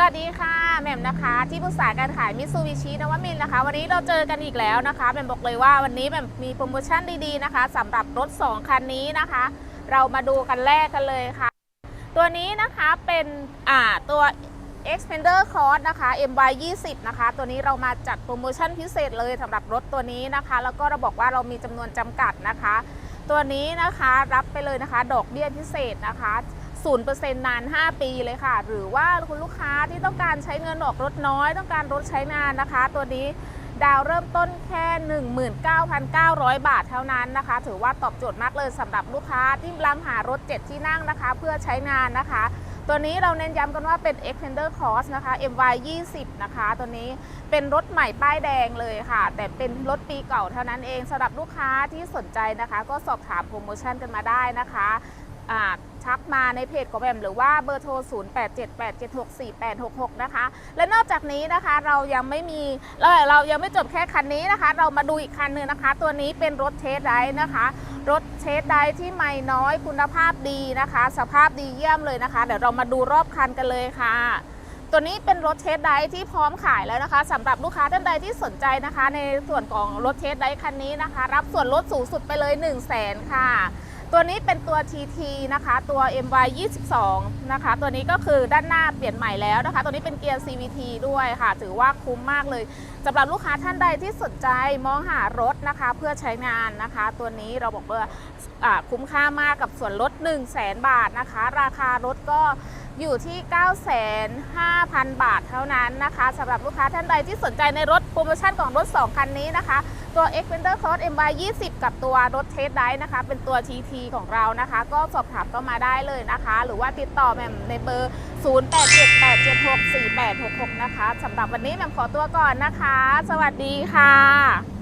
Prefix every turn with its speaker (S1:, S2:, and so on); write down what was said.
S1: สวัสดีค่ะแหม่มนะคะ ที่ปรึกษาการขายมิซูบิชินวมินนะคะ วันนี้เราเจอกันอีกแล้วนะคะแหม่มบอกเลยว่าวันนี้แหม่มมีโปรโมชั่นดีๆนะคะสำหรับรถ 2 คันนี้นะคะ เรามาดูกันแรกกันเลยค่ะ ตัวนี้นะคะเป็นอ่าตัว Expander Cross นะคะ MY 20นะคะ ตัวนี้เรามาจัดโปรโมชั่นพิเศษเลยสำหรับรถตัวนี้นะคะ แล้วก็เราบอกว่าเรามีจำนวนจำกัดนะคะ ตัวนี้นะคะรับไปเลยนะคะ ดอกเบี้ยพิเศษนะคะ 0%นาน 5 ปีเลยค่ะ หรือว่าคุณลูกค้าที่ต้องการใช้เงินออกรถน้อย ต้องการรถใช้งานนะคะ ตัวนี้ดาวเริ่มต้นแค่ 19,900 บาทเท่านั้นนะคะ ถือว่าตอบโจทย์มากเลยสำหรับลูกค้าที่กำลังหารถ 7 ที่นั่งนะคะ เพื่อใช้งานนะคะ ตัวนี้เราเน้นย้ำกันว่าเป็น Extender Cross นะคะ MY 20นะคะ ตัวนี้เป็นรถใหม่ป้ายแดงเลยค่ะ แต่เป็นรถปีเก่าเท่านั้นเองสำหรับลูกค้าที่สนใจนะคะ ก็สอบถามโปรโมชั่นกันมาได้นะคะอ่า ทักมาในเพจของแบมหรือว่าเบอร์โทร 0878764866 นะคะ และนอกจากนี้นะคะเรายังไม่มีเราเรายังไม่จบแค่คันนี้นะคะ เรามาดูอีกคันหนึ่งนะคะ ตัวนี้เป็นรถเทสไดร์นะคะรถเทสไดที่ไม่น้อยคุณภาพดีนะคะ สภาพดีเยี่ยมเลยนะคะ เดี๋ยวเรามาดูรอบคันกันเลยค่ะ ตัวนี้เป็นรถเทสไดที่พร้อมขายแล้วนะคะสำหรับลูกค้าท่านใดที่สนใจนะคะ ในส่วนของรถเทสไดคันนี้นะคะ รับส่วนลดสูงสุดไปเลย 1 0 0 0 0แสนค่ะ ตัวนี้เป็นตัว TT นะคะตัว MY 22นะคะตัวนี้ก็คือด้านหน้าเปลี่ยนใหม่แล้วนะคะ ตัวนี้เป็นเกียร์ CVT ด้วยค่ะ ถือว่าคุ้มมากเลยสำหรับลูกค้าท่านใดที่สนใจมองหารถนะคะ เพื่อใช้งานนะคะ ตัวนี้เราบอกว่าคุ้มค่ามากกับส่วนลด 1 0 0 0 0แบาทนะคะ ราคารถก็ อยู่ที่ 9,500 บาทเท่านั้นนะคะสำหรับลูกค้าท่านใดที่สนใจในรถโปรโมชั่นของรถ 2 คันนี้นะคะ ตัว Xpander Cross MY 20 กับตัวรถเทสไดนะคะ เป็นตัว TT ของเรานะคะ ก็สอบถามก็มาได้เลยนะคะ หรือว่าติดต่อแหม่มในเบอร์ 0878764866 นะคะสำหรับวันนี้แหม่มขอตัวก่อนนะคะ สวัสดีค่ะ